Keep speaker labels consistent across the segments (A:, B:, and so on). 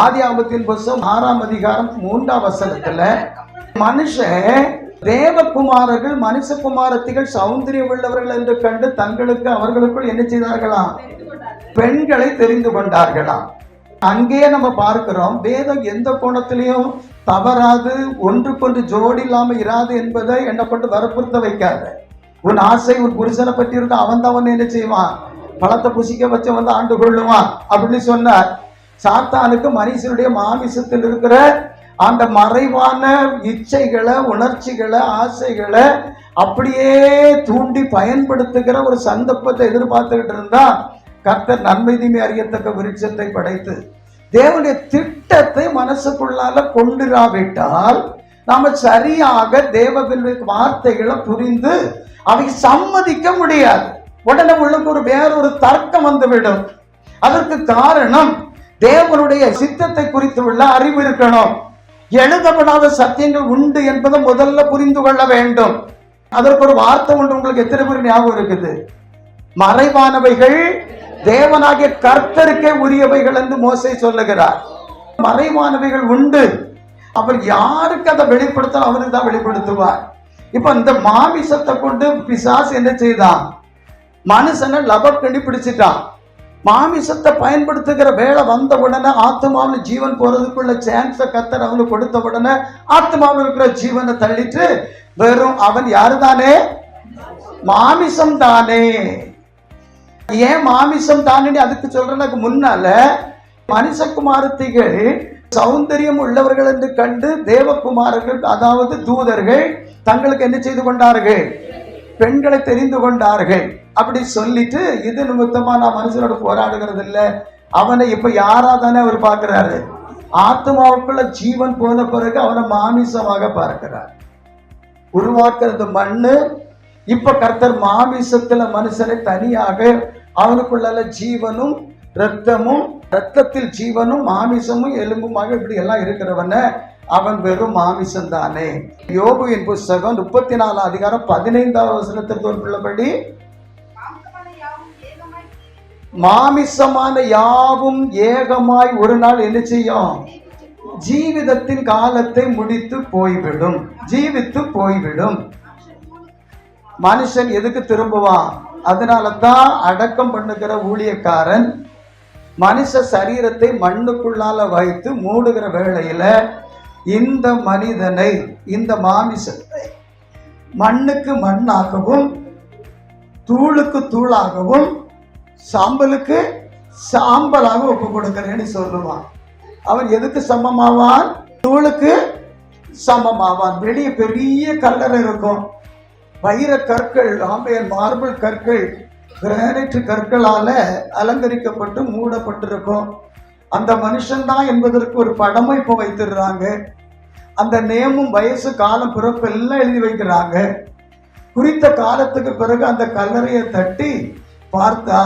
A: ஆதி ஆபத்தின் புஸ்தம் ஆறாம் அதிகாரம் மூன்றாம் வசனத்துல மனுஷன் தேவகுமாரர்கள் மனுஷகுமாரத்திகள் சௌந்தரியம் உள்ளவர்கள் என்று கண்டு தங்களுக்கு அவர்களுக்குள் என்ன செய்தார்களாம் பெண்களை தெரிந்து கொண்டார்களாம் அங்கேயே நம்ம பார்க்கிறோம் வேதம் எந்த கோணத்திலையும் தவறாது ஒன்றுக்கொன்று ஜோடி இல்லாம இராது என்பதை என்ன கொண்டு வற்புறுத்த வைக்காது. உன் ஆசை உன் புருஷனை பற்றி இருக்க அவன் தான் என்ன செய்வான்? பழத்தை புசிக்க வச்சு வந்து ஆண்டு கொள்ளுவான் அப்படின்னு சொன்னார். சாத்தானுக்கு மனுஷனுடைய மாமிசத்தில் இருக்கிற அந்த மறைவான இச்சைகளை உணர்ச்சிகளை ஆசைகளை அப்படியே தூண்டி பயன்படுத்துகிற ஒரு சந்தர்ப்பத்தை எதிர்பார்த்துக்கிட்டு இருந்தா கர்த்தர் நன்மை தீமை அறியத்தக்க விருட்சத்தை படைத்து தேவனுடைய திட்டத்தை மனசுக்குள்ளால கொண்டுராவிட்டால் நாம சரியாக தேவனுடைய வார்த்தைகளை புரிந்து அதை சம்மதிக்க முடியாது. உடனே உள்ளுக்கு ஒரு வேறொரு தர்க்கம் வந்துவிடும். அதற்கு காரணம் தேவனுடைய சித்தத்தை குறித்து உள்ள அறிவு இருக்கணும். எழுதப்படாத சத்தியங்கள் உண்டு என்பதை முதல்ல புரிந்து கொள்ள வேண்டும். அதற்கு ஒரு வார்த்தை உண்டு உங்களுக்கு எத்தனை பேர் ஞாபகம் இருக்குது? மறைவானவைகள் தேவனாகிய கர்த்தருக்கே உரியவைகள் என்று மோசை சொல்லுகிறார். மறைவானவைகள் உண்டு. அவர் யாருக்கு அதை வெளிப்படுத்தணும்? அவருக்கு தான் வெளிப்படுத்துவார். இப்ப இந்த மாமிசத்தை கொண்டு பிசாசு என்ன செய்தான்? மனுஷனை லபர் பிடிச்சிட்டான். மாமிசத்தை பயன்படுத்துகிற வேலை வந்த உடனே ஆத்மாவில் ஜீவன் போறதுக்குள்ள சான்ஸை கத்தர் அவனுக்கு கொடுத்த உடனே ஆத்மாவில் இருக்கிற ஜீவனை தள்ளிட்டு வெறும் அவன் யாரு தானே மாமிசம் தானே. ஏன் மாமிசம் தானே அதுக்கு சொல்றதுக்கு முன்னால மனுஷகுமாரத்திகள் சௌந்தரியம் உள்ளவர்கள் என்று கண்டு தேவகுமாரர்கள் அதாவது தூதர்கள் தங்களுக்கு என்ன செய்து கொண்டார்கள்? பெண்களை தெரிந்து கொண்டார்கள் அப்படி சொல்லிட்டு இது நிமித்தமா நான் மனுஷனோட போராடுகிறது இல்லை. அவனை இப்ப யாரா தானே அவர் பார்க்கிறாரு? ஆத்மாவுக்குள்ள ஜீவன் போன பிறகு அவனை மாமிசமாக பார்க்கிறார். உருவாக்குறது மண்ணு. இப்ப கர்த்தர் மாமிசத்துல மனுஷனை தனியாக அவனுக்குள்ள ஜீவனும் ரத்தமும் ரத்தத்தில் ஜீவனும் மாமிசமும் எலும்புமாக இப்படி எல்லாம் இருக்கிறவன அவன் வெறும் மாமிசந்தானே யோபுவின் புஸ்தகம் முப்பத்தி நாலு அதிகாரம் பதினைந்தாவது வசனத்திற்கு உள்ளபடி மாமிசமான யாவும் ஏகமாய் ஒரு நாள் என்ன செய்யும்? ஜீவிதத்தின் காலத்தை முடித்து போய்விடும். ஜீவித்து போய்விடும். மனுஷன் எதுக்கு திரும்புவான்? அதனால தான் அடக்கம் பண்ணுகிற ஊழியக்காரன் மனுஷ சரீரத்தை மண்ணுக்குள்ளால வைத்து மூடுகிற வேளையில இந்த மனிதனை இந்த மாமிசத்தை மண்ணுக்கு மண்ணாகவும் தூளுக்கு தூளாகவும் சாம்பலுக்கு சாம்பலாக ஒப்பு கொடுக்கிறேன்னு சொல்லுவான். அவன் எதுக்கு சமமாவான்? தூளுக்கு சமமாவான். வெளியே பெரிய கல்லறை இருக்கும். வைர கற்கள் ஆம்பையன் மார்பிள் கற்கள் கிரானைட் கற்களால் அலங்கரிக்கப்பட்டு மூடப்பட்டிருக்கும். அந்த மனுஷன்தான் என்பதற்கு ஒரு படமும் இப்போ வைத்துடுறாங்க. அந்த நேமும் வயசு காலம் பிறப்பு எல்லாம் எழுதி வைக்கிறாங்க. குறித்த காலத்துக்கு பிறகு அந்த கல்லறையை தட்டி பார்த்தா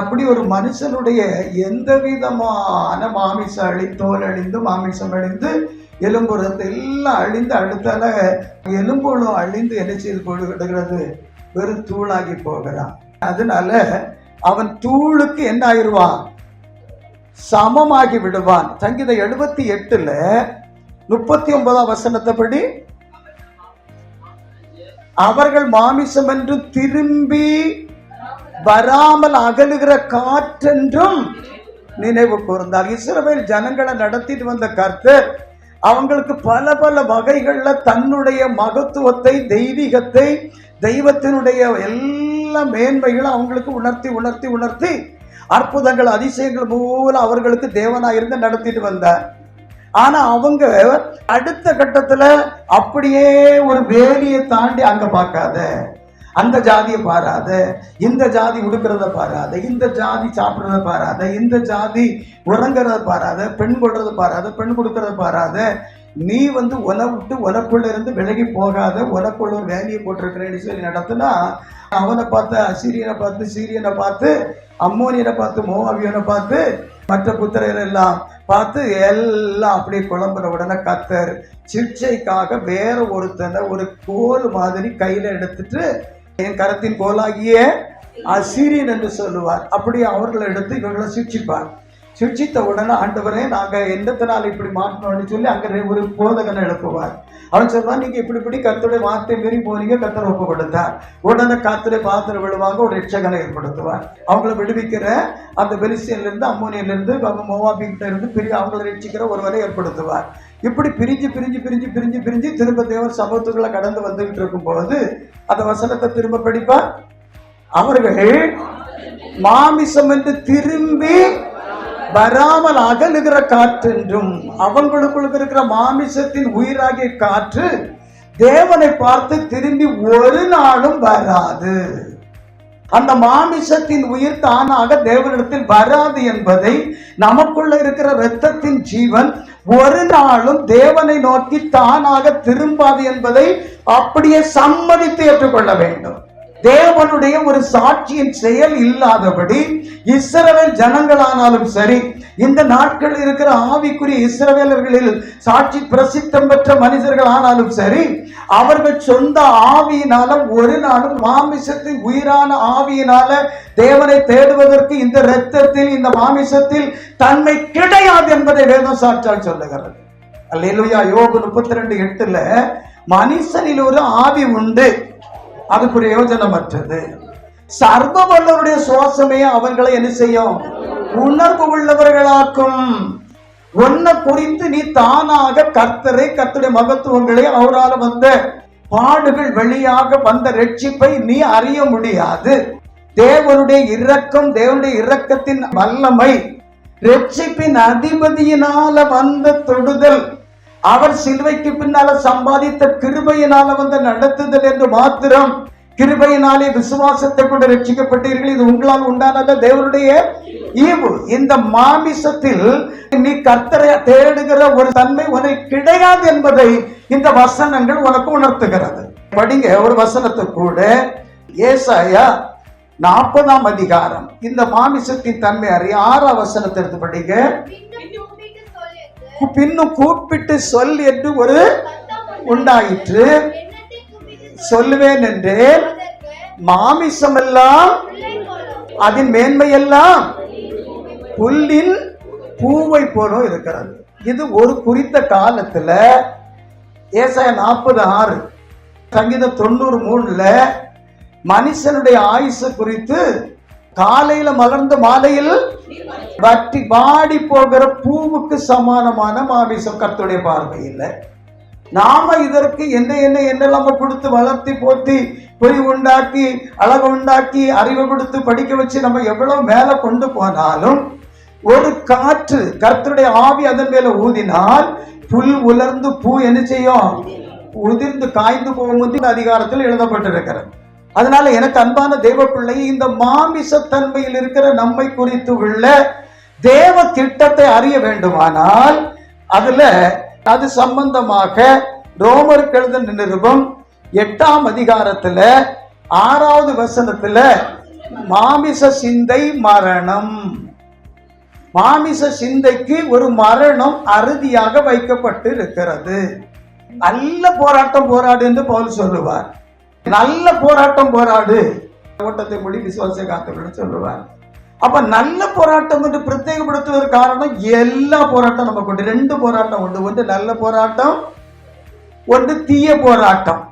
A: அப்படி ஒரு மனுஷனுடைய எந்த விதமான மாமிசம் அழி தோல் அழிந்து மாமிசம் அழிந்து எலும்புறத்தை எல்லாம் அழிந்து அடுத்தால எலும்புகளும் அழிந்து என்ன செய்து போடுகிறது வெறும் தூளாகி போகிறான். அதனால அவன் தூளுக்கு என்ன ஆயிடுவான்? சமமாகி விடுவான். சங்கீதம் எழுபத்தி எட்டுல முப்பத்தி ஒன்பதாம் வசனத்தைப்படி அவர்கள் மாமிசம் என்று திரும்பி வராமல் அகலுகிற காற்றென்றும் நினைவு கூர்ந்தார். இஸ்ரவேல் ஜனங்களை நடத்திட்டு வந்த கர்த்தர் அவங்களுக்கு பல பல வகைகளில் தன்னுடைய மகத்துவத்தை தெய்வீகத்தை தெய்வத்தினுடைய எல்லா மேன்மைகளும் அவங்களுக்கு உணர்த்தி உணர்த்தி உணர்த்தி அற்புதங்கள் அதிசயங்கள் மூலம் அவர்களுக்கு தேவனாயிருந்து நடத்திட்டு வந்தார். ஆனா அவங்க அடுத்த கட்டத்துல அப்படியே ஒரு வேலியை தாண்டி அங்க பார்க்காத அந்த ஜாதியை பாராத இந்த ஜாதி உடுக்கிறத பாராத இந்த ஜாதி சாப்பிட்றத பாராத இந்த ஜாதி உறங்குறத பாராத பெண் கொள்றத பாராத பெண் கொடுக்கறத பாராத நீ வந்து உனவிட்டு உனக்குள்ள இருந்து விலகி போகாத உனக்குள்ள ஒரு வேலையை போட்டிருக்கிறேன்னு சொல்லி நடத்தினா அவனை பார்த்து அசிரியனை பார்த்து சீரியனை பார்த்து அம்மோனியனை பார்த்து மோவாவியனை பார்த்து மற்ற புத்திரர் எல்லாம் பார்த்து எல்லாம் அப்படியே குழம்புற உடனே கத்தர் சிகிச்சைக்காக வேற ஒருத்தனை ஒரு கோல் மாதிரி கையில எடுத்துட்டு என் கரத்தின் கோலாகிய அசிரியன் என்று சொல்லுவார். அப்படி அவர்களை எடுத்து இவர்களை சிக்ஷிப்பார். சிக்ஷித்த உடனே ஆண்டவரே நாங்கள் எந்தத்தினால் இப்படி மாட்டணும்னு சொல்லி அங்கே ஒரு போதகனை எழுப்புவார். அவன் சொல்லுவான் நீங்கள் இப்படி இப்படி கர்த்தருடைய வார்த்தை மீறி போனீங்க கர்த்தர் ஒப்பு கொடுத்தார் உடனே காத்துல பாத்திரம் விடுவாங்க ஒரு ரட்சகனை ஏற்படுத்துவார். அவங்கள விடுவிக்கிற அந்த பெலிசியன்லேருந்து இருந்து அம்மோனியில மோவாபிகிட்ட இருந்து பிரி அவங்கள ரட்சிக்கிற ஒருவரை ஏற்படுத்துவார். இப்படி பிரிஞ்சு பிரிஞ்சு பிரிஞ்சு பிரிஞ்சு பிரிஞ்சு திரும்ப தேவர் சமூகத்துக்குள்ள கடந்து வந்துகிட்டு இருக்கும்போது அந்த வசனத்தை திரும்ப படிப்பா அவர்கள் மாமிசம் என்று திரும்பி வராமல் அகலுகிற காற்றென்றும் அவங்களுக்குள்ள இருக்கிற மாமிசத்தின் உயிராகிய காற்று தேவனை பார்த்து திரும்பி ஒரு நாளும் வராது. அந்த மாமிசத்தின் உயிர் தானாக தேவனிடத்தில் வராது என்பதை நமக்குள்ள இருக்கிற இரத்தத்தின் ஜீவன் ஒரு நாளும் தேவனை நோக்கி தானாக திரும்பாது என்பதை அப்படியே சம்மதித்து ஏற்றுக்கொள்ள வேண்டும். தேவனுடைய ஒரு சாட்சியின் செயல் இல்லாதபடி இஸ்ரவேல் ஜனங்களானாலும் சரி இந்த நாட்கள் இருக்கிற ஆவிக்குரிய இஸ்ரவேலர்களில் சாட்சி பிரசித்தம் பெற்ற மனிதர்கள் ஆனாலும் சரி அவர்கள் சொந்த ஆவியினால ஒரு நாளும் மாமிசத்தின் உயிரான ஆவியினால தேவனை தேடுவதற்கு இந்த இரத்தத்தில் இந்த மாமிசத்தில் தன்மை கிடையாது என்பதை வேதம் சாட்சால் சொல்லுகிறது. அல்லையா யோகு முப்பத்தி ரெண்டு எட்டுல மனுஷனில் ஒரு ஆவி உண்டு. அது பிரயோஜனமற்றது சர்வ வல்லவருடைய சுவாசமே அவர்களை என்ன செய்யும்? உணர்வு உள்ளவர்களாக்கும். உன்னை குறித்து நீ தானாக கர்த்தரை கர்த்தருடைய மகத்துவங்களை அவரால் வந்த பாடுகள் வழியாக வந்த ரட்சிப்பை நீ அறிய முடியாது. தேவனுடைய இரக்கம் தேவனுடைய இரக்கத்தின் வல்லமை ரட்சிப்பின் அதிபதியினால வந்த தொடுதல். அவர் சிலுவைக்கு பின்னால சம்பாதித்த கிருபையினால வந்த நடத்துதல் என்று மாத்திரம் கிருபையினாலே விசுவாசத்தை கொண்டு ரட்சிக்கப்பட்டீர்கள். இது உங்களால் உண்டானது தேவனுடைய ஈவு. இந்த மாமிசத்தில் நீ கர்த்தரை தேடுகிற ஒரு தன்மை உனக்கு கிடையாது என்பதை இந்த வசனங்கள் உனக்கு உணர்த்துகிறது. படிங்க ஒரு வசனத்தை கூட. ஏசாயா நாற்பதாம் அதிகாரம். இந்த மாமிசத்தின் தன்மை அறிய ஆறாம் வசனத்தை எடுத்து படிங்க. பின்னும் கூப்பிட்டு சொல் என்று ஒரு உண்டாயிற்று. சொல்லுவேன் என்று மாமிசம் எல்லாம் அதன் மேன்மையெல்லாம் புல்லின் பூவை போலும் இருக்கிறது. இது ஒரு குறித்த காலத்துல ஏசாய நாற்பது ஆறு சங்கீதம் தொண்ணூறு மூணுல மனுஷனுடைய ஆயுச குறித்து காலையில மலர்ந்த மாலையில் வட்டி வாடி போகிற பூவுக்கு சமானமான மாமிசம் கர்த்தருடைய பார்வையில். நாம இதற்கு என்ன என்ன என்னெல்லாம் கொடுத்து வளர்த்தி போத்தி பொறி உண்டாக்கி அழகு உண்டாக்கி அறிவை கொடுத்து படிக்க வச்சு நம்ம எவ்வளவு மேல கொண்டு போனாலும் ஒரு காற்று கர்த்தருடைய ஆவி அதன் மேல ஊதினால் புல் உலர்ந்து பூ என்ன செய்யும்? உதிர்ந்து காய்ந்து போகும் என்று அதிகாரத்தில் எழுதப்பட்டிருக்கிறது. அதனால எனக்கு அன்பான தேவ பிள்ளை இந்த மாமிசத்தன்மையில் இருக்கிற நம்மை குறித்து உள்ள தேவ திட்டத்தை அறிய வேண்டுமானால் அதுல அது சம்பந்தமாக ரோமர் கழுதல் நிருபம் எட்டாம் அதிகாரத்துல ஆறாவது வசனத்துல மாமிச சிந்தை மரணம். மாமிச சிந்தைக்கு ஒரு மரணம் அறுதியாக வைக்கப்பட்டு இருக்கிறது நல்ல போராட்டம் போராடு என்று பவுல் சொல்லுவார். நல்ல போராட்டம் போராடு. ஓட்டத்தை முடி விசுவாச காத்தவர்கள் சொல்லுவார் அப்ப நல்ல போராட்டம் என்று பிரத்யேகப்படுத்துவதற்கு காரணம் எல்லா போராட்டம் நம்ம கொண்டு ரெண்டு போராட்டம் உண்டு. ஒன்று நல்ல போராட்டம் ஒன்று தீய போராட்டம்.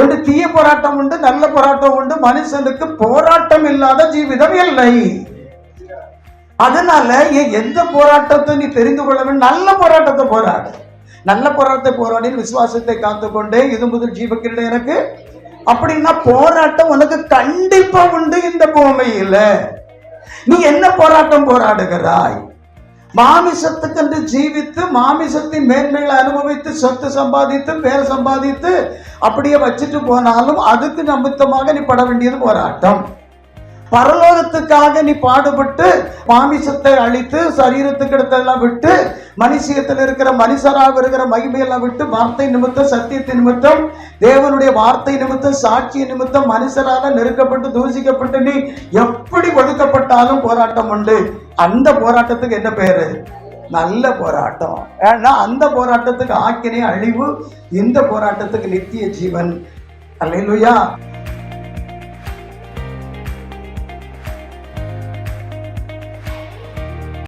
A: ஒன்று தீய போராட்டம் உண்டு நல்ல போராட்டம் உண்டு. மனுஷனுக்கு போராட்டம் இல்லாத ஜீவிதம் இல்லை. அதனால எந்த போராட்டத்தை நீ தெரிந்து கொள்ள வேண்டும்? நல்ல போராட்டத்தை போராடு. நல்ல போராட்டத்தை போராடி விசுவாசத்தை காத்துக்கொண்டே இது முதல் ஜீவக்கிரீட எனக்கு. அப்படின்னா போராட்டம் உனக்கு கண்டிப்பா உண்டு இந்த பூமியில. நீ என்ன போராட்டம் போராடுகிறாய்? மாமிசத்துக்கென்று ஜீவித்து மாமிசத்தின் மேன்மைகளை அனுபவித்து சொத்து சம்பாதித்து பேர் சம்பாதித்து அப்படியே வச்சுட்டு போனாலும் அதுக்கு நிமித்தமாக நீ பட வேண்டியது போராட்டம். பரலோகத்துக்காக நீ பாடுபட்டு மாமிசத்தை அழித்து சரீரத்துக்கு இடத்தெல்லாம் விட்டு மனுஷியத்தில் இருக்கிற மனுஷராக இருக்கிற மகிமையெல்லாம் விட்டு வார்த்தை நிமித்தம் சத்தியத்தை நிமித்தம் தேவனுடைய வார்த்தை நிமித்தம் சாட்சிய நிமித்தம் மனுஷராக நெருக்கப்பட்டு தூசிக்கப்பட்டு நீ எப்படி ஒடுக்கப்பட்டாலும் போராட்டம் உண்டு. அந்த போராட்டத்துக்கு என்ன பேரு? நல்ல போராட்டம். ஏன்னா அந்த போராட்டத்துக்கு ஆக்கினை அழிவு இந்த போராட்டத்துக்கு நித்திய ஜீவன். அல்லையா